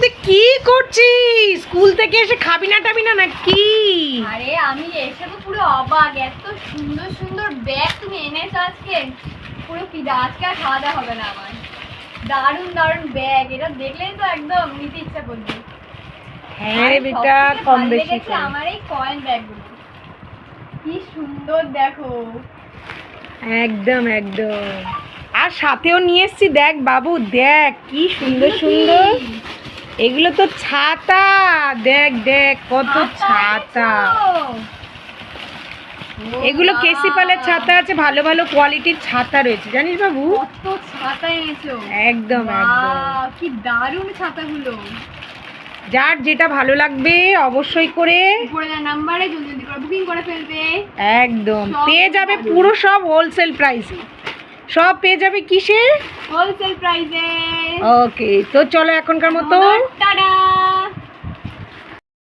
তুই কি করছিস? স্কুল থেকে এসে খাবি না টাবি না না কি আরে আমি এসে তো পুরো অবাক। এত সুন্দর সুন্দর ব্যাগ তুমি এনেছো আজকে। পুরো ফিদা আজকে আর খাওয়া দাওয়া হবে না আমার। দারুণ দারুণ ব্যাগ। এটা দেখলেই তো একদম নিতে ইচ্ছা করবে। হ্যাঁ রে বেটা কম বেশি আমার এই কয়েন ব্যাগগুলো কি সুন্দর দেখো। একদম একদম। আর সাথেও নিয়ে এসছি দেখ বাবু দেখ কি সুন্দর সুন্দর। এগুলো তো ছাতা। দেখ দেখ কত ছাতা এগুলো বাবা, কেসি পালের ছাতা আছে ভালো ভালো কোয়ালিটির ছাতা রয়েছে। জানিস বাবু? কত ছাতা এনেছো? একদম একদম। কি দারুণ ছাতাগুলো। যার যেটা ভালো লাগবে অবশ্যই করে। নাম্বারে জলদি জলদি করে বুকিং করে ফেলবে। একদম। পেয়ে যাবে পুরো সব হোলসেল প্রাইসে সব পেয়ে যাবে কিসে হোলসেল প্রাইসে ওকে তো চলো এখনকার মতো।